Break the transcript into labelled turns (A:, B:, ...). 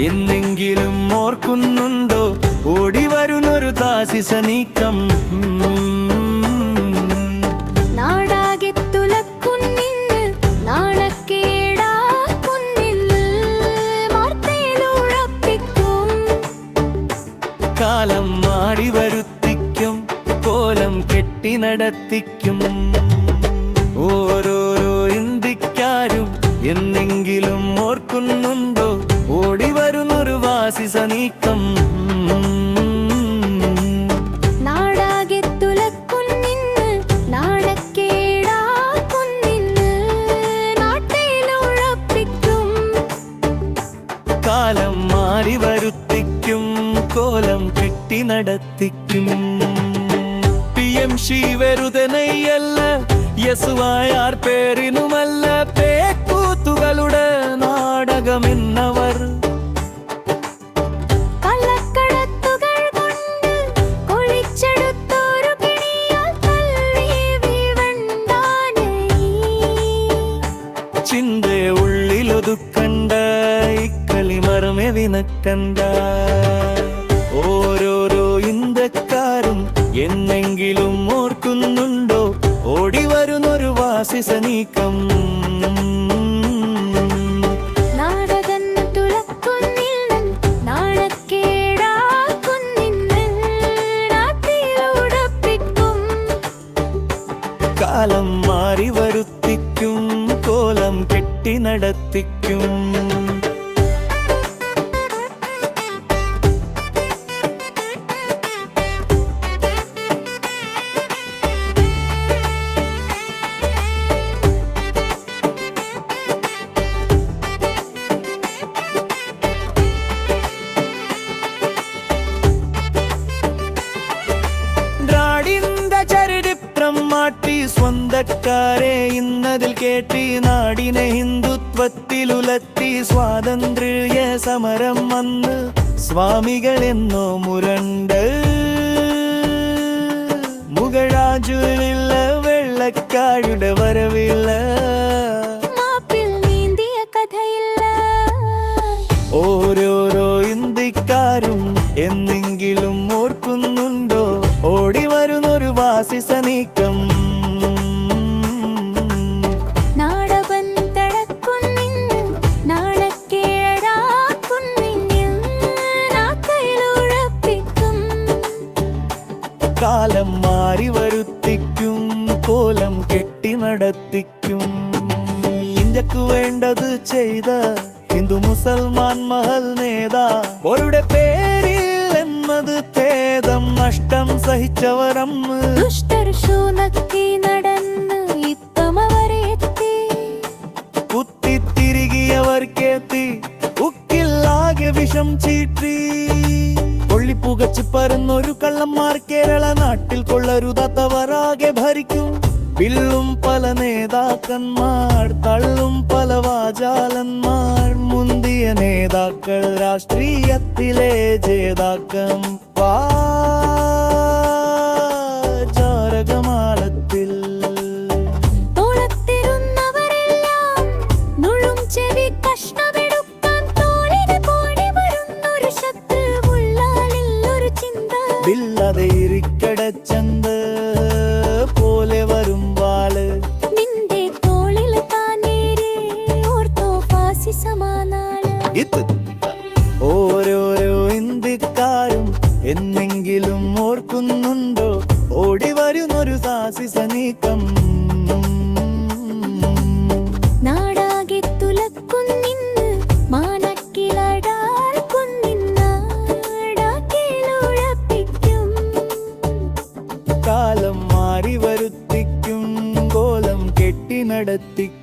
A: എന്നെങ്കിലും ഓർക്കുന്നുണ്ടോ? ഓടി വരുന്നൊരു താസിസ നീക്കം. കാലം മാടി വരുത്തിക്കും കോലം കെട്ടി നടത്തിക്കും. മാറി വരുത്തിക്കും കോലം കെട്ടി നടത്തിക്കും. പി. എം. ഷി വെറുതെ യസുവായ യസുവായാർ പേരിനുമല്ല പേക്കൂത്തുകളുടെ നാടകമെന്നവർ. ചിന്ത ഉള്ളിലൊതുക്കണ്ട ഇക്കളി മറമെ വിനക്കണ്ട. ഓരോരോ ഇന്ത്യക്കാരും എന്നെങ്കിലും ഓർക്കുന്നുണ്ടോ? ഓടി വരുന്നൊരു വാസിസ നീക്കം. കാലം മാറി വരുത്തിക്കും കോലം കെട്ടി നടത്തിക്കും. മാറ്റി സ്വന്തക്കാരെ ഇന്നതിൽ കേട്ടി നാടിനെ ഹിന്ദുത്വത്തിലുലത്തി സ്വാതന്ത്ര്യ സമരം വന്ന് സ്വാമികൾ എന്നോ മുരണ്ട്. മുഗളാജുവില്ല വെള്ളക്കാരുടെ വരവില്ല. ഓരോരോ ഇന്ത്യക്കാരും എന്നെങ്കിലും ഓർക്കുന്നുണ്ടോ? ഓടി വരുന്നൊരു വാസിസ നീക്കം കെട്ടി നടത്തിക്കും ഇന്ത്യയ്ക്ക് വേണ്ടത് ചെയ്ത ഹിന്ദു മുസൽമാൻ മഹൽ നേതാ. ഒരുടെ പേരിൽ എന്നത് തേദം നഷ്ടം സഹിച്ചവരമ്മ്.
B: ദുഷ്ടർ ശൂനക്കി നടന്ന് ഇത്തമ വരെ എത്തി.
A: കുത്തിത്തിരികിയവർക്കെത്തി ഉക്കില്ലാകെ വിഷം ചീറ്റി പൊള്ളിപ്പുകച്ച് പരന്നൊരു കള്ളന്മാർ കേരള നാട്ടിൽ കൊള്ളരുതാത്തവരാകെ ഭരിക്കും. വില്ലും പല നേതാക്കന്മാർ തള്ളും പല വാചാലന്മാർ മുന്തിയ നേതാക്കൾ രാഷ്ട്രീയത്തിലെ ജേതാക്കം. പാചാരകമാലത്തിൽ
B: തോളത്തിരുന്നവരെല്ലാം ഇരിക്കട ചിന്ത.
A: ഇത്. ഓരോരോ ഇന്ത്യക്കാരും എന്നെങ്കിലും ഓർക്കുന്നുണ്ടോ? ഓടി വരുന്നൊരു സാസിസ നീക്കം.
B: നാടാകെ തുലക്കുന്നിന്ന് മാനക്കിളടാർക്കുന്നിന്നാടാക്കിലുഴപ്പിക്കും
A: കാലം മാറി വരുത്തിക്കും കോലം കെട്ടി നടത്തിക്കും